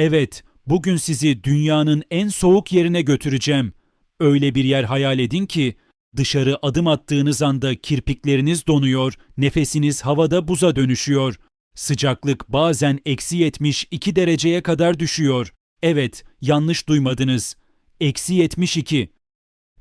Evet, bugün sizi dünyanın en soğuk yerine götüreceğim. Öyle bir yer hayal edin ki dışarı adım attığınız anda kirpikleriniz donuyor, nefesiniz havada buza dönüşüyor. Sıcaklık bazen eksi 72 dereceye kadar düşüyor. Evet, yanlış duymadınız. Eksi 72.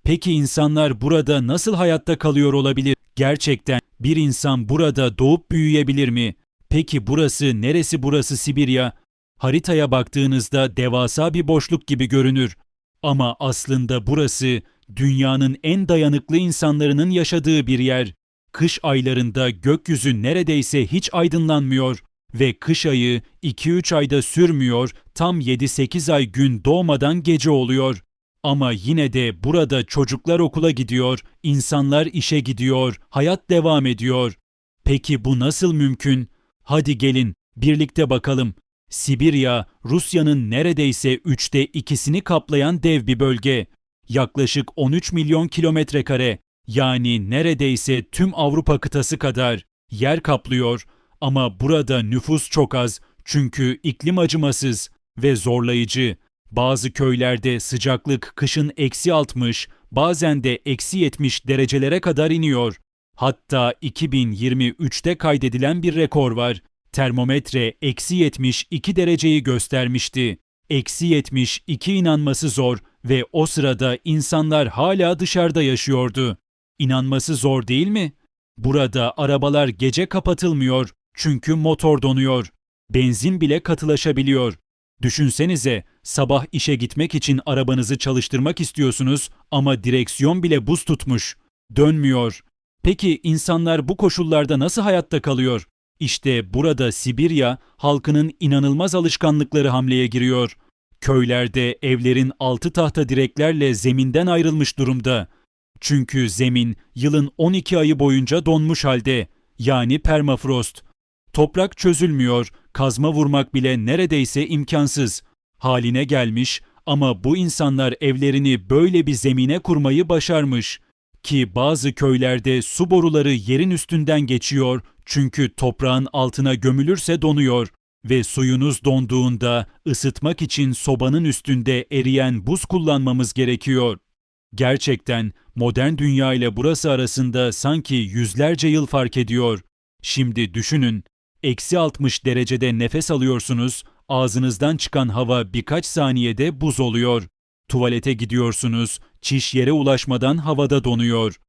Peki insanlar burada nasıl hayatta kalıyor olabilir? Gerçekten bir insan burada doğup büyüyebilir mi? Peki burası neresi burası Sibirya? Haritaya baktığınızda devasa bir boşluk gibi görünür. Ama aslında burası dünyanın en dayanıklı insanların yaşadığı bir yer. Kış aylarında gökyüzü neredeyse hiç aydınlanmıyor ve kış ayı 2-3 ayda sürmüyor, tam 7-8 ay gün doğmadan gece oluyor. Ama yine de burada çocuklar okula gidiyor, insanlar işe gidiyor, hayat devam ediyor. Peki bu nasıl mümkün? Hadi gelin birlikte bakalım. Sibirya, Rusya'nın neredeyse üçte ikisini kaplayan dev bir bölge. Yaklaşık 13 milyon kilometre kare, yani neredeyse tüm Avrupa kıtası kadar yer kaplıyor. Ama burada nüfus çok az çünkü iklim acımasız ve zorlayıcı. Bazı köylerde sıcaklık kışın eksi 60, bazen de eksi 70 derecelere kadar iniyor. Hatta 2023'te kaydedilen bir rekor var. Termometre eksi 72 dereceyi göstermişti. Eksi 72 inanması zor ve o sırada insanlar hala dışarıda yaşıyordu. İnanması zor değil mi? Burada arabalar gece kapatılmıyor çünkü motor donuyor. Benzin bile katılaşabiliyor. Düşünsenize sabah işe gitmek için arabanızı çalıştırmak istiyorsunuz ama direksiyon bile buz tutmuş. Dönmüyor. Peki insanlar bu koşullarda nasıl hayatta kalıyor? İşte burada Sibirya halkının inanılmaz alışkanlıkları hamleye giriyor. Köylerde evlerin altı tahta direklerle zeminden ayrılmış durumda. Çünkü zemin yılın 12 ayı boyunca donmuş halde. Yani permafrost. Toprak çözülmüyor, kazma vurmak bile neredeyse imkansız. Haline gelmiş ama bu insanlar evlerini böyle bir zemine kurmayı başarmış. Ki bazı köylerde su boruları yerin üstünden geçiyor çünkü toprağın altına gömülürse donuyor ve suyunuz donduğunda ısıtmak için sobanın üstünde eriyen buz kullanmamız gerekiyor. Gerçekten modern dünya ile burası arasında sanki yüzlerce yıl fark ediyor. Şimdi düşünün, eksi 60 derecede nefes alıyorsunuz, ağzınızdan çıkan hava birkaç saniyede buz oluyor. Tuvalete gidiyorsunuz, çiş yere ulaşmadan havada donuyor.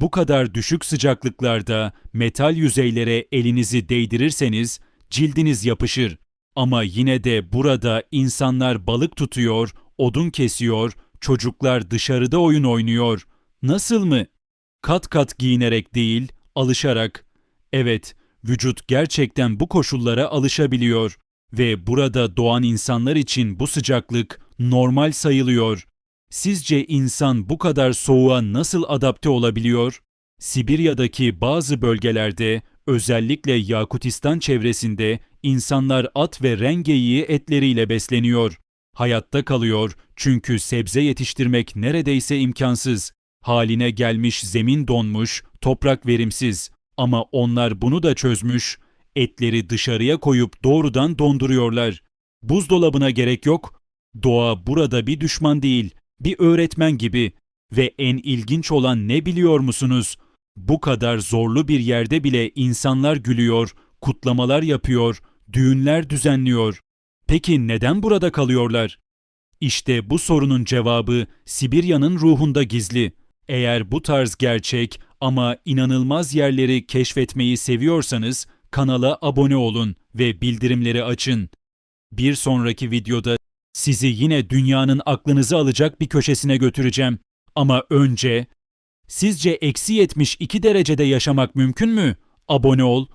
Bu kadar düşük sıcaklıklarda metal yüzeylere elinizi değdirirseniz cildiniz yapışır. Ama yine de burada insanlar balık tutuyor, odun kesiyor, çocuklar dışarıda oyun oynuyor. Nasıl mı? Kat kat giyinerek değil, alışarak. Evet, vücut gerçekten bu koşullara alışabiliyor ve burada doğan insanlar için bu sıcaklık normal sayılıyor. Sizce insan bu kadar soğuğa nasıl adapte olabiliyor? Sibirya'daki bazı bölgelerde, özellikle Yakutistan çevresinde insanlar at ve rengeyi etleriyle besleniyor. Hayatta kalıyor çünkü sebze yetiştirmek neredeyse imkansız. Haline gelmiş zemin donmuş, toprak verimsiz. Ama onlar bunu da çözmüş. Etleri dışarıya koyup doğrudan donduruyorlar. Buzdolabına gerek yok. Doğa burada bir düşman değil, bir öğretmen gibi. Ve en ilginç olan ne biliyor musunuz? Bu kadar zorlu bir yerde bile insanlar gülüyor, kutlamalar yapıyor, düğünler düzenliyor. Peki neden burada kalıyorlar? İşte bu sorunun cevabı Sibirya'nın ruhunda gizli. Eğer bu tarz gerçek ama inanılmaz yerleri keşfetmeyi seviyorsanız kanala abone olun ve bildirimleri açın. Bir sonraki videoda sizi yine dünyanın aklınızı alacak bir köşesine götüreceğim. Ama önce, sizce eksi 72 derecede yaşamak mümkün mü? Abone ol,